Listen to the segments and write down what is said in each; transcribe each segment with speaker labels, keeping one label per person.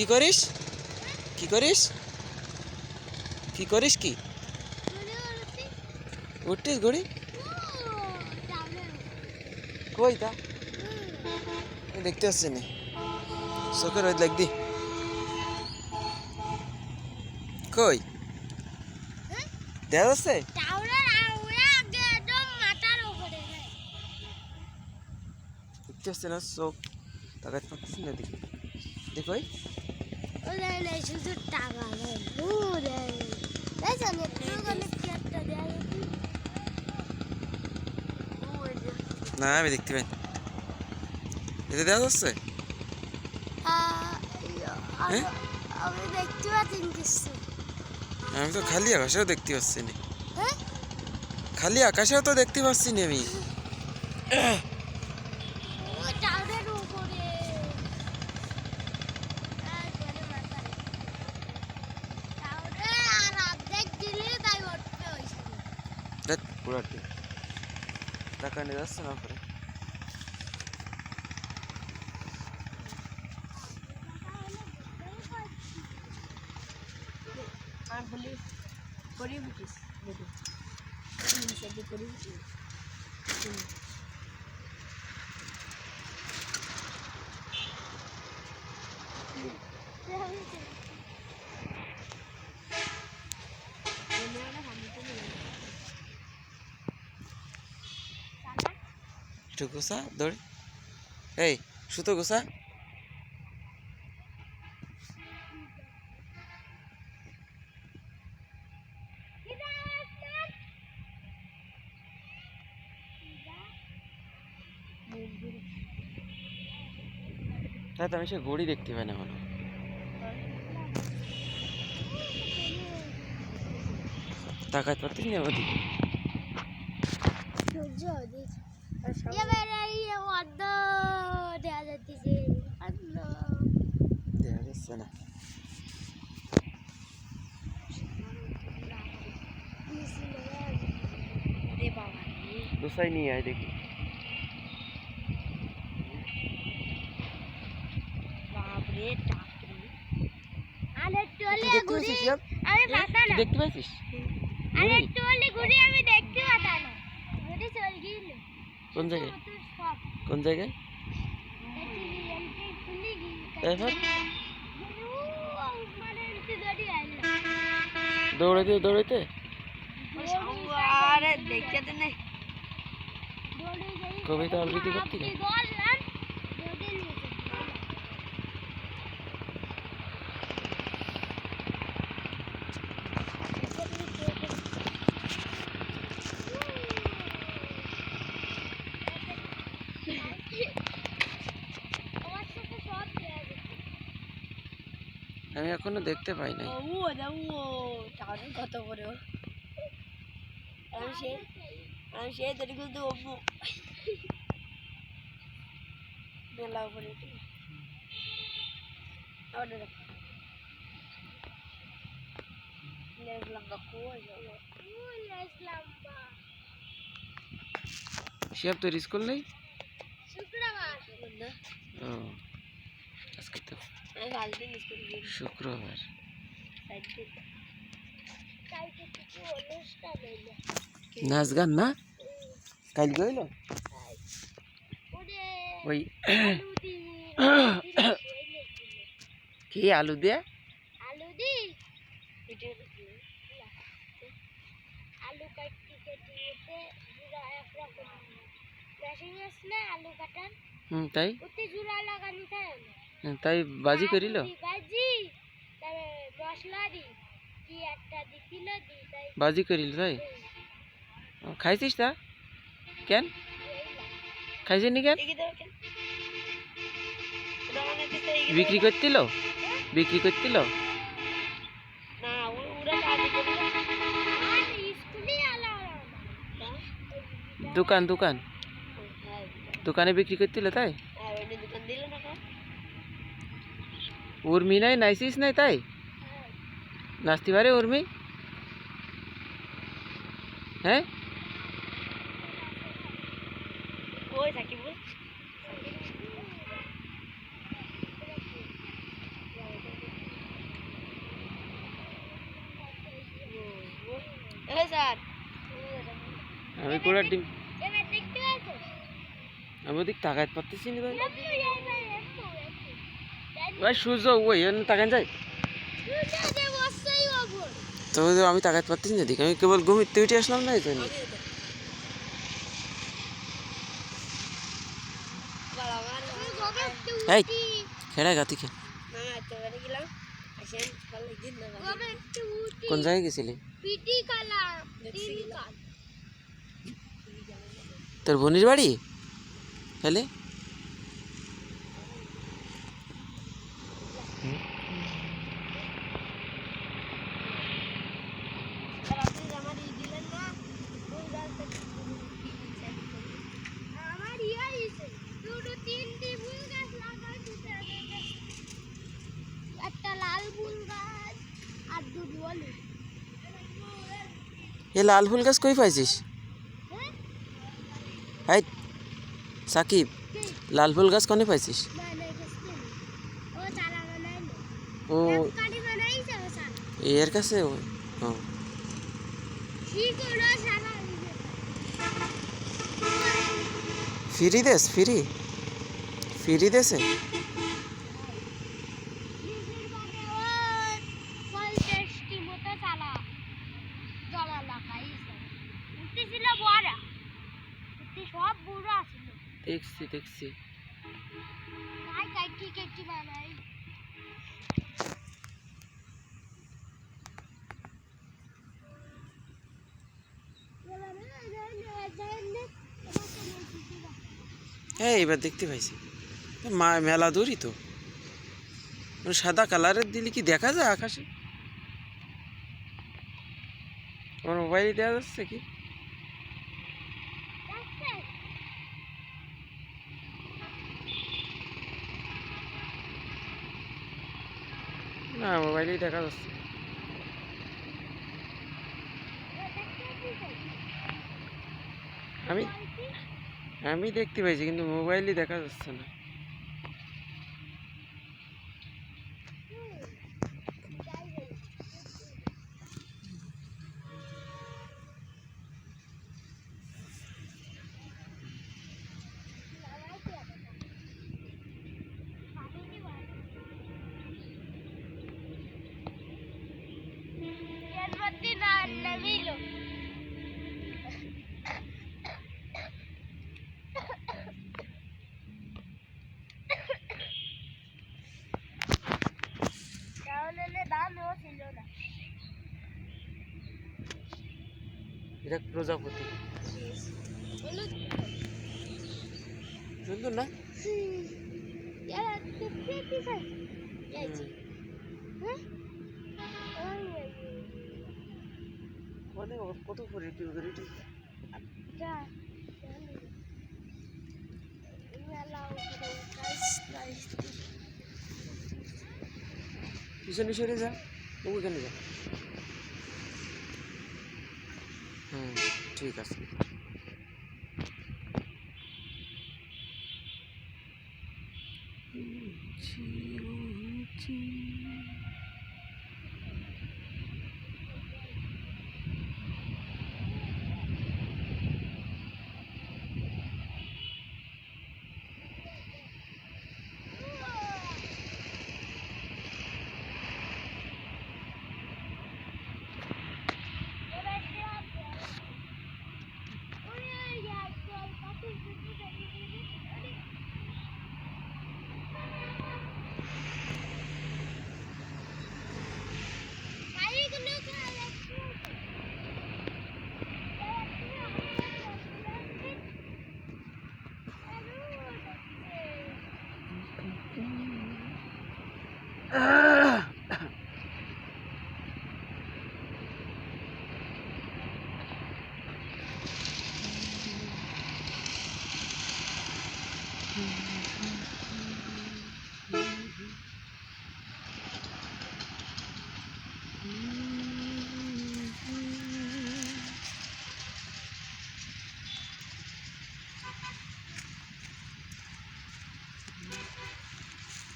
Speaker 1: কি করিস? কি করিস? কি করিস কি? উঠতিস ঘুড়ি? কই তা? দেখতে পাচ্ছি না চোখের ওই দেখ দি কই? দেখা যাচ্ছে দেখতে পাচ্ছি না, চোখ। পাচ্ছি না দেখি। দেখো
Speaker 2: শুধু টাকা
Speaker 1: না আমি দেখতে পাই। এটা দেখা যাচ্ছে? হ্যাঁ?
Speaker 2: আমি কিছু।
Speaker 1: আমি তো খালি আকাশেও দেখতে পাচ্ছি না।
Speaker 2: হ্যাঁ?
Speaker 1: খালি আকাশেও তো দেখতে পাচ্ছি না আমি। দেখ পুরা ঠিক টাকা নিয়ে যাচ্ছে না পরে
Speaker 2: আর বলি করি বুঝিস দেখি সেটি করি বুঝিস
Speaker 1: একটু গোসা দৌড়ে। এই সুতো গোসা তাই তো আমি সে ঘড়ি দেখতে পাই না কোনো তাকাতে পারতিস না ওদিকে?
Speaker 2: দেখা যাচ্ছে
Speaker 1: না গোসাই নিয়ে আয় দেখি দেখতে ইয়াব?
Speaker 2: আমি
Speaker 1: দেখতে পাচ্ছিস
Speaker 2: আরে
Speaker 1: ঘুড়ি?
Speaker 2: আমি দেখতে পাতা না। ঘুরি চল গিল
Speaker 1: কোন জায়গায়? কোন জায়গায়?
Speaker 2: আইলো
Speaker 1: দৌড়াইতে দৌড়াইতে? কবিতা আবৃত্তি করতে
Speaker 2: আপনি বললেন যদি নিচে আমার সাথে সব দেয়া যেত
Speaker 1: আমি এখনও দেখতে পাই নাই।
Speaker 2: কত বড় আমি সে আমি সে তৈরি করতে অপু মেলা উপরে
Speaker 1: তোর স্কুল নেই?
Speaker 2: শুক্রবার।
Speaker 1: ও আজকে তো শুক্রবার। নাচ গান না? কাল গইল ওই কি আলু দিয়ে?
Speaker 2: আলু দি আলু কেটে এতে জুড়া একরকম। মেশিন আসলে আলু কাটার?
Speaker 1: হুম তাই?
Speaker 2: ওতে জুড়া লাগানি থাকে না।
Speaker 1: তাই বাজি করিল?
Speaker 2: আলু দি বাজি। তারপরে মশলা দি কি একটা দিছিল দি তাই
Speaker 1: বাজি করিল তাই? ও, খাইছিস তা? কেন? খাইছিস নি কেন? বিক্রি করছিল বিক্রি করছিল
Speaker 2: না ওরা কাজ করে আর স্কুলে আলা
Speaker 1: দোকান দোকান। দোকানে বিক্রি করছিল তাই? উর্মি নাই নাইসিস নাই তাই? নাচতে পারে উর্মি? হ্যাঁ?
Speaker 2: আমি
Speaker 1: কোড়ার ডিম আমি ওদিক তাকাইতে পারতেছি না ভাই সূর্য ওই তাকান
Speaker 2: সূর্যদেব
Speaker 1: তো আমি তাকাইতে পারতেছি না দিকে আমি কেবল ঘুমিতে উঠে আসলাম না এই জন্য? এই খেড়াই গা থেকে কোন জায়গায় গেছিলি? তোর বোনের বাড়ি? তাহলে
Speaker 2: আমার ইয়া হইছে দুটো তিনটি ফুল গাছ লাগাইছি একটা লাল ফুল গাছ আর দুটো হলুদ
Speaker 1: এ লাল ফুল গাছ কই পাইছিস? হাই, সাকিব, লাল ফুল গাছ কনে পাইছিস?
Speaker 2: ও,
Speaker 1: এর কাছে ও- ফ্রি দেস, ফ্রি ফ্রি দেছে দেখছি দেখছি। হ্যাঁ এবার দেখতে পাইছি। মা মেলা দূরই তো। মানে সাদা কালারের দিলে কি দেখা যায় আকাশে? আমার মোবাইলে দেওয়া যাচ্ছে কি? না মোবাইলেই দেখা যাচ্ছে। আমি আমি দেখতে পাইছি কিন্তু মোবাইলই দেখা যাচ্ছে না
Speaker 2: নামিলো তাহলে দামও ছিল না
Speaker 1: এটা প্রজাপতি। সুন্দর না? মানে কত করে কিলো করে পিছনে সরে যা। ওইখানে যা। হুম ঠিক আছে।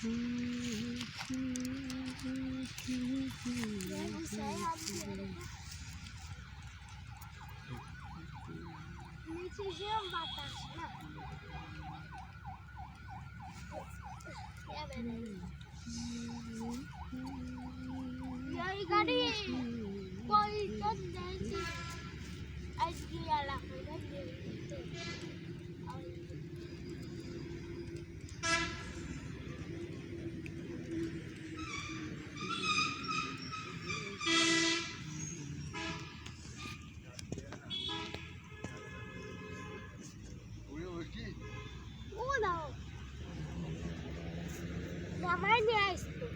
Speaker 2: Say, how do you জামাই নিয়ে আসতো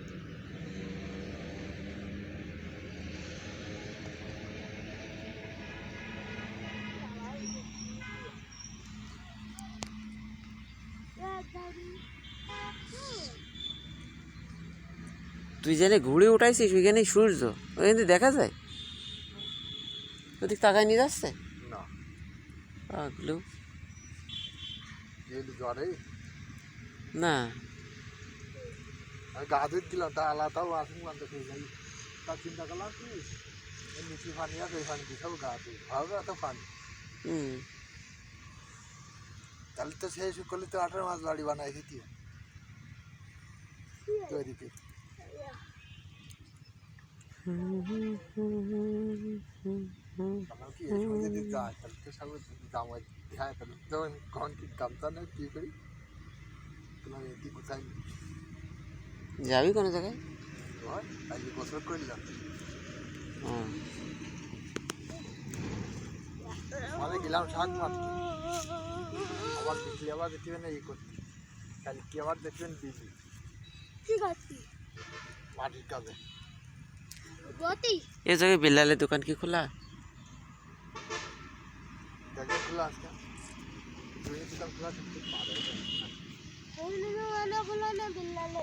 Speaker 1: তুই জেনে ঘুরে উঠাইছিস ওইখানে সূর্য। ওইখান থেকে দেখা যায়? ওদিক তাকায় নিয়ে যাচ্ছে?
Speaker 3: না।
Speaker 1: না।
Speaker 3: আমি গা ধুয়ে দিলাম তা আলাদা ওয়াশিং মানতে খেয়ে যাই তার চিন্তা করলাম কি? নিচি পানি আছে এই পানি দিতেও গা ধুই ভালো এত পানি। তাহলে তো সেই করলে তো আঠারো মাছ বাড়ি বানাই খেতে তৈরি এই যদি যাই? তাহলে তো সব জামাই হ্যাঁ তাহলে তখন কখন কি কি করি? তোমার এটি কোথায়?
Speaker 1: যাবি কোনো জায়গায়?
Speaker 3: হয় মানে গেলাম শাক মারতে আবার বিক্রি আবার দেখবেন এই করতে। কালকে আবার দেখবেন বিক্রি
Speaker 2: কি করছি
Speaker 3: মাটির কাজে।
Speaker 2: গতি
Speaker 1: এ জায়গায় বেলালের দোকান কি খোলা?
Speaker 3: খোলা আজকে দুই খোলা থাকতে
Speaker 2: না। বিল্লালে